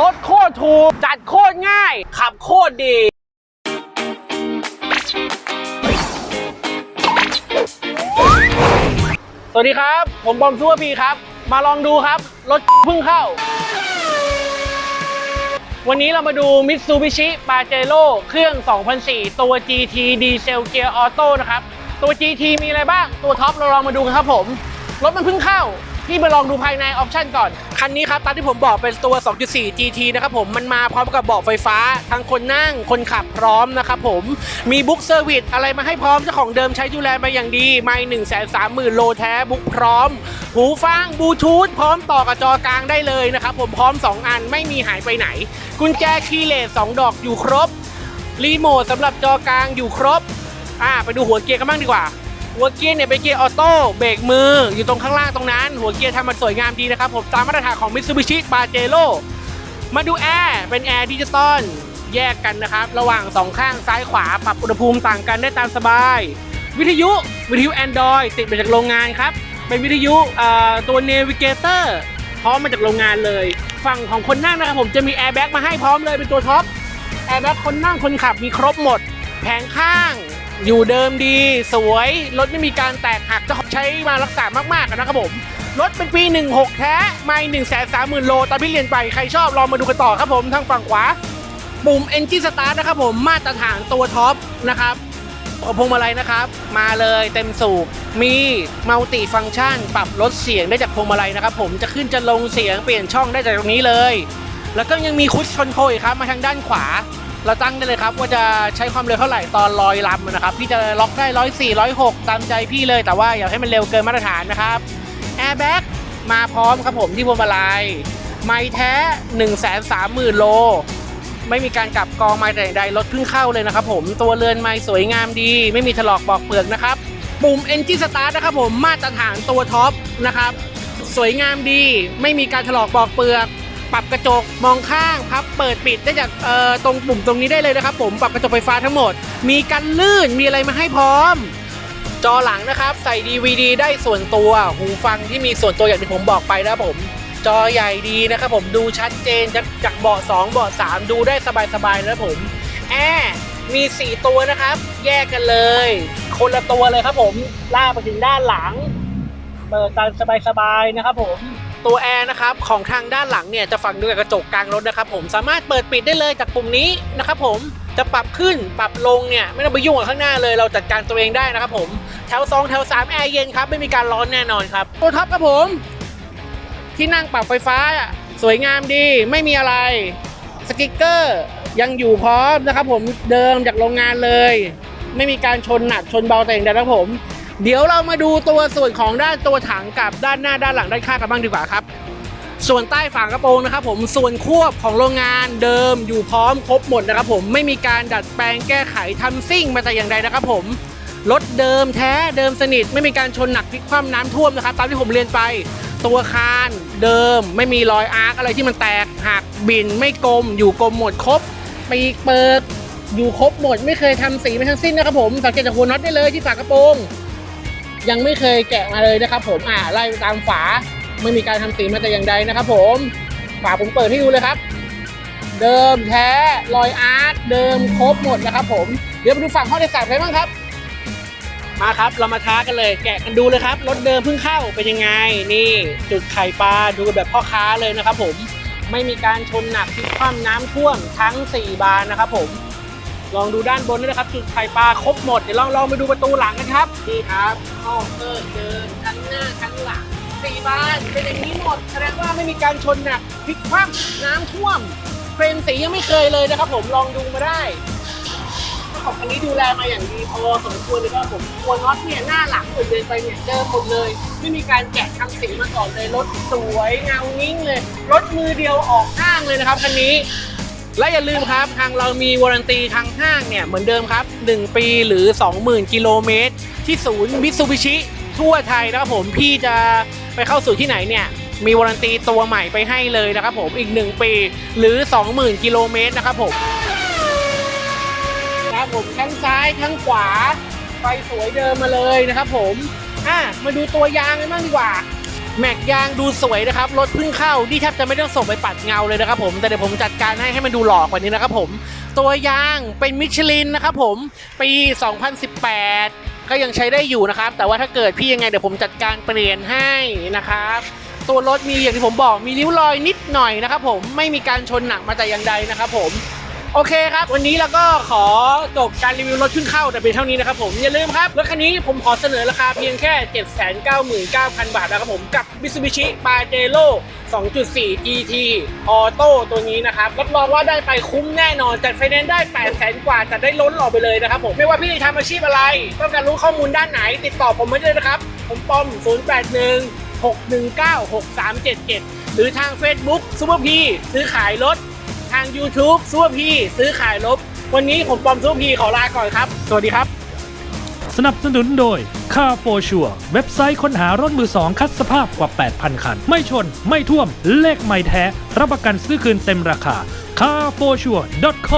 รถโคตรถูก จัดโคตรง่าย ขับโคตรดี สวัสดีครับ ผมบอมซูเปอร์พีครับ มาลองดูครับ รถเพิ่งเข้า วันนี้เรามาดู Mitsubishi Pajero เครื่อง 2004 ตัว GT ดีเซลเกียร์ออโต้นะครับ ตัว GT มีอะไรบ้าง ตัวท็อปเราลองมาดูกันครับผม รถมันเพิ่งเข้า พี่มาลองดูภายในออปชันก่อน คันนี้ครับตามที่ผมบอกเป็นตัว 2.4 GT นะครับผมมันมาพร้อมกับเบาะไฟฟ้า ทั้งคนนั่งคนขับพร้อมนะครับผมมีบุ๊กเซอร์วิสอะไรมาให้พร้อมเจ้าของเดิมใช้ดูแลมาอย่างดีไม่1 3 0 0 0 0 โลแท้บุ๊กพร้อม หูฟังบลูทูธพร้อมต่อกับจอกลางได้เลยนะครับผมพร้อม 2 อันไม่มีหายไปไหน กุญแจคีย์เลส2ดอกอยู่ครบรีโมทสำหรับจอกลางอยู่ครบอ่าไปดูหัวเกียร์กันบ้างดีกว่า หัวเกียร์เนี่ยเป็นเกียร์ออโต้เบรกมืออยู่ตรงข้างล่างตรงนั้น หัวเกียร์ทำมันสวยงามดีนะครับผมตามมาตรฐานของ Mitsubishi Pajero มาดูแอร์เป็นแอร์ดิจิตอลแยกกันนะครับ ระหว่างสองข้างซ้ายขวาปรับอุณหภูมิต่างกันได้ตามสบาย วิทยุวิทยุ Android ติดมาจากโรงงานครับ เป็นวิทยุเอ่อตัว Navigator พร้อมมาจากโรงงานเลย ฝั่งของคนนั่งนะครับผมจะมีแอร์แบ็กมาให้พร้อมเลยเป็นตัวท็อปแอร์แบ็กคนนั่งคนขับมีครบหมด แผงข้าง อยู่เดิมดีสวย รถไม่มีการแตกหักจะใช้มารักษามากๆนะครับผม รถเป็นปี 16 แท้ไม่1 3 0 0 0 0 โลตามที่เรียนไป ใครชอบลองมาดูกันต่อครับผมทางฝั่งขวา ปุ่ม Engine Start นะครับผมมาตรฐานตัวท็อปนะครับพวงมาลัยนะครับ มาเลยเต็มสูบมีมัลติฟัง c t ชัน ปรับลดเสียงได้จากพวงมาลัยนะครับผมจะขึ้นจะลงเสียงเปลี่ยนช่องได้จากตรงนี้เลย แล้วก็ยังมีคุชคอนโทรอีกครับมาทางด้านขวา เราตั้งได้เลยครับว่าจะใช้ความเร็วเท่าไหร่ตอนลอยลำนะครับพี่จะล็อกได้ร้อยสี่ร้อยหกตามใจพี่เลยแต่ว่าอย่าให้มันเร็วเกินมาตรฐานนะครับแอร์แบ็กมาพร้อมครับผมที่พวงมาลัยไม่แท้1 3 0 0 0 0โล ไม่มีการกลับกองไม้แต่อย่างใดรถเพิ่งเข้าเลยนะครับผมตัวเรือนไม้สวยงามดี ไม่มีถลอกบอกเปลือกนะครับ ปุ่ม Engine Start นะครับผมมาตรฐานตัวท็อปนะครับสวยงามดี ไม่มีการถลอกบอกเปลือก ปรับกระจกมองข้างพับเปิดปิดได้จากตรงปุ่มตรงนี้ได้เลยนะครับผมปรับกระจกไฟฟ้าทั้งหมด มีกันลื่นมีอะไรมาให้พร้อม จอหลังนะครับ ใส่ DVD ได้ส่วนตัว หูฟังที่มีส่วนตัวอย่างที่ผมบอกไปนะครับผม จอใหญ่ดีนะครับผมดูชัดเจนจากจากเบาะ2เบาะ3ดูได้สบายๆนะครับผมแอร์มี 4 ตัวนะครับ แยกกันเลย คนละตัวเลยครับผมลากไปถึงด้านหลังเปิดตามสบายๆนะครับผม ตัวแอร์นะครับของทางด้านหลังเนี่ยจะฝังด้วยกระจกกลางรถนะครับผมสามารถเปิดปิดได้เลยจากปุ่มนี้นะครับผมจะปรับขึ้นปรับลงเนี่ยไม่ต้องไปยุ่งกับข้างหน้าเลยเราจัดการตัวเองได้นะครับผมแถว2แถว3แอร์เย็นครับไม่มีการร้อนแน่นอนครับตัวท็อปครับผม ที่นั่งปรับไฟฟ้าสวยงามดีไม่มีอะไรสติกเกอร์ยังอยู่พร้อมนะครับผมเดิมจากโรงงานเลย ไม่มีการชนหนักชนเบาแต่อย่างใดนะครับผม เดี๋ยวเรามาดูตัวส่วนของด้านตัวถังกับด้านหน้าด้านหลังด้านข้างกันบ้างดีกว่าครับ ส่วนใต้ฝากระโปรงนะครับผมส่วนควบของโรงงานเดิมอยู่พร้อมครบหมดนะครับผมไม่มีการดัดแปลงแก้ไขทำซิ่งมาแต่อย่างใดนะครับผมรถเดิมแท้เดิมสนิท ไม่มีการชนหนักพลิกคว่ำน้ำท่วมนะครับตามที่ผมเรียนไปตัวคานเดิมไม่มีรอยอาร์คอะไรที่มันแตกหักบินไม่กลม อยู่กลมหมดครบปีกเปิดอยู่ครบหมดไม่เคยทำสีไม่ทั้งสิ้นนะครับผมสังเกตจากหัวน็อตได้เลยที่ฝากระโปรง ยังไม่เคยแกะมาเลยนะครับ ผมอ่าไล่ตามฝาไม่มีการทำสีมาแต่อย่างใดนะครับ ผมฝาผมเปิดให้ดูเลยครับ เดิมแท้รอยอาร์ตเดิมครบหมดนะครับผมเดี๋ยวมาดูฝั่งห้องโดยสารกันบ้างครับ มาครับเรามาท้ากันเลย แกะกันดูเลยครับรถเดิมเพิ่งเข้าเป็นยังไง นี่จุดไข่ปลาดูแบบพ่อค้าเลยนะครับ ผมไม่มีการชนหนักพลิกคว่ำน้ำท่วมทั้ง 4 บานนะครับผม ลองดูด้านบนด้วยนะครับ จุดไข่ปลาครบหมด เดี๋ยวลองลองไปดูประตูหลังกันครับ นี่ครับห้องเปิดเดินชั้นหน้าชั้นหลังสี่บานเป็นอย่างนี้หมด แสดงว่าไม่มีการชนหนักพลิกคว่ำน้ำท่วมเฟรมสียังไม่เคยเลยนะครับ ผมลองดูมาได้ของคันนี้ดูแลมาอย่างดีพอสมควรเลยครับผมตัวน็อตเนี่ยหน้าหลังหมดเลยไปเนี่ยเดิมหมดเลย ไม่มีการแกะทำสีมาก่อนเลยรถสวยเงางิ้งเลยรถมือเดียวออกห้างเลยนะครับคันนี้ และอย่าลืมครับทางเรามีวารันตีทางห้างเนี่ยเหมือนเดิมครับ 1 ปีหรือ 20,000 กิโลเมตร ที่ศูนย์มิตซูบิชิทั่วไทยนะครับผมพี่จะไปเข้าสู่ที่ไหนเนี่ยมีวารันตีตัวใหม่ไปให้เลยนะครับผมอีก 1 ปีหรือ 20,000 กิโลเมตรนะครับผมนะครับผมทั้งซ้ายทั้งขวาไฟสวยเดิมมาเลยนะครับผมอะมาดูตัวยางกันบ้างดีกว่า แม็กยางดูสวยนะครับ รถเพิ่งเข้านี่แทบจะไม่ต้องส่งไปปัดเงาเลยนะครับผมแต่เดี๋ยวผมจัดการให้ให้มันดูหล่อกว่านี้นะครับผม ตัวยางเป็นมิชลินนะครับผมปี 2018 ก็ยังใช้ได้อยู่นะครับ แต่ว่าถ้าเกิดพี่ยังไงเดี๋ยวผมจัดการเปลี่ยนให้นะครับตัวรถมีอย่างที่ผมบอกมีริ้วรอยนิดหน่อยนะครับผมไม่มีการชนหนักมาแต่อย่างใดนะครับผม โอเคครับ วันนี้เราก็ขอจบการรีวิวรถขึ้นเข้าแต่เป็นเท่านี้นะครับผม อย่าลืมครับ รถคันนี้ผมขอเสนอราคาเพียงแค่ 799,000 บาทนะครับผมกับ Mitsubishi Pajero 2.4 GT Auto ตัวนี้นะครับ รับรองว่าได้ไปคุ้มแน่นอน จัดไฟแนนซ์ได้ 800,000 กว่า จัดได้ล้นหลอไปเลยนะครับผม ไม่ว่าพี่จะทำอาชีพอะไร ต้องการรู้ข้อมูลด้านไหน ติดต่อผมมาได้เลยนะครับ ผมปอม 081 619 6377 หรือทาง Facebook ซูเปอร์พีซื้อขายรถ ทาง YouTube ซูเปอร์พีซื้อขายลบ วันนี้ผมปอมซูเปอร์พีขอลาก่อนครับ สวัสดีครับ สนับสนุนโดยคาโ r ชัวเว็บไซต์ค้นหารถมือสองคัดสภาพกว่า 8,000 คัน ไม่ชน ไม่ท่วม เลขไม่แท้ รับประกันซื้อคืนเต็มราคาคาโ r ชัว .com